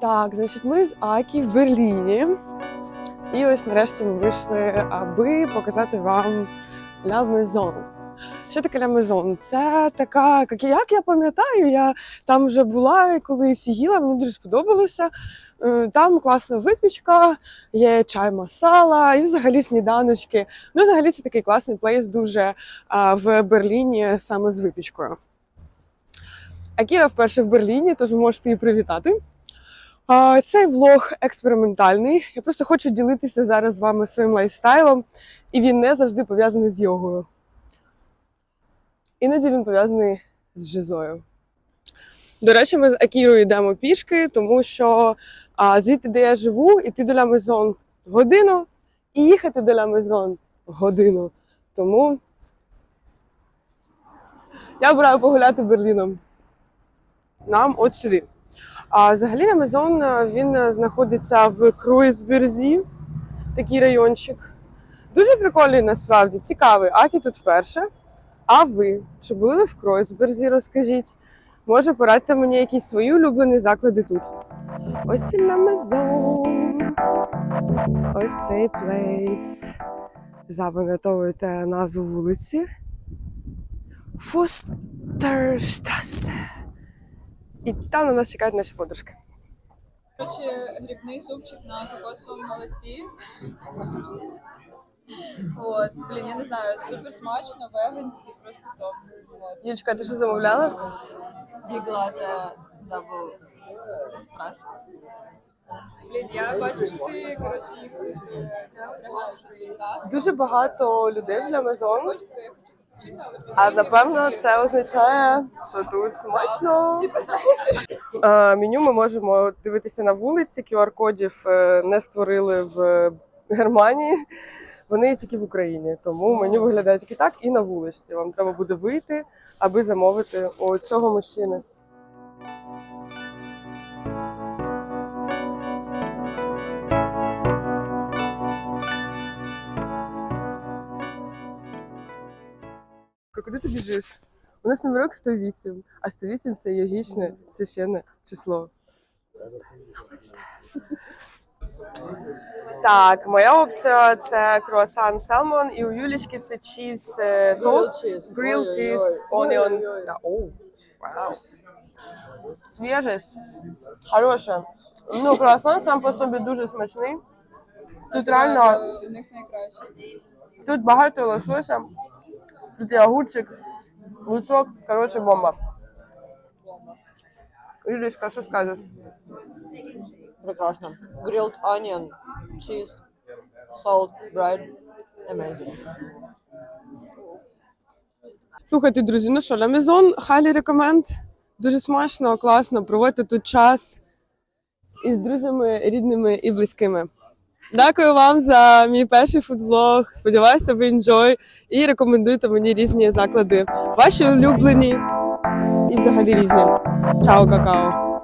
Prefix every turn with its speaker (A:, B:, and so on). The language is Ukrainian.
A: Так, значить, ми з Акі в Берліні. І ось нарешті ми вийшли, аби показати вам Ля Мезон. Що таке Ля Мезон? Це така, як я- пам'ятаю, я там вже була і колись їла, мені дуже сподобалося. Е, Там класна випічка, є чай масала і взагалі сніданочки. Ну, взагалі, це такий класний плейс дуже в Берліні саме з випічкою. Акіра вперше в Берліні, тож ви можете її привітати. Цей влог експериментальний. Я просто хочу ділитися зараз з вами своїм лайфстайлом, і він не завжди пов'язаний з йогою. Іноді він пов'язаний з жизою. До речі, ми з Акірою йдемо пішки, тому що а, звідти, де я живу, іти до Ля Мезон годину і їхати до Ля Мезон годину. Тому я обираю погуляти Берліном. Нам от сюди. А взагалі Амазон він знаходиться в Круїзберзі, такий райончик. Дуже прикольний насправді, цікавий. Акі тут вперше. А ви? Чи були ви в Круїзберзі, розкажіть? Може, порадьте мені якісь свої улюблені заклади тут. Ось і. Ось цей плейс. Запам'ятовуйте назву вулиці. Фостерштрасе. І там на нас чекають наші подружки.
B: Короче, грибний супчик на кокосовому молоці. От, блін, я не знаю, супер смачно, веганський, просто топ. От.
A: Юлечка, ти що замовляла?
C: Latte double espresso.
B: Блін, я бачу, що ти, коротше, їх тут е, не напрягаєш цей таск.
A: Дуже багато людей в Амазон.
B: Хочете, я хочу
A: А напевно це означає, що тут смачно. Меню ми можемо дивитися на вулиці. QR-кодів е, не створили в Германії. Вони тільки в Україні, тому меню виглядає тільки так і на вулиці. Вам треба буде вийти, аби замовити у цього мужчини. Куди ти біжиш? У нас номерок 108, а 108 це йогічне священне число. Так, моя опція це круасан селмон, і у Юлічки це чіз е, тост,
C: cheese.
A: чіз,
C: Ой-ой-ой.
A: оніон. Та, оу, вау. Свіжість. Хороша. Ну, круасан сам по собі дуже смачний. Тут реально
B: найкраще.
A: Тут багато лосося, тут є огурчик, лучок, коротше, бомба. Юлічка, що скажеш?
C: Прекрасно. Grilled onion, cheese, salt, bread. Amazing.
A: Слухайте, друзі, ну що, Ламезон, хайлі рекоменд. Дуже смачно, класно, проводьте тут час із друзями, рідними і близькими. Дякую вам за мій перший фудблог. Сподіваюся, ви інжой і рекомендуйте мені різні заклади. Ваші улюблені і взагалі різні. Чао, какао.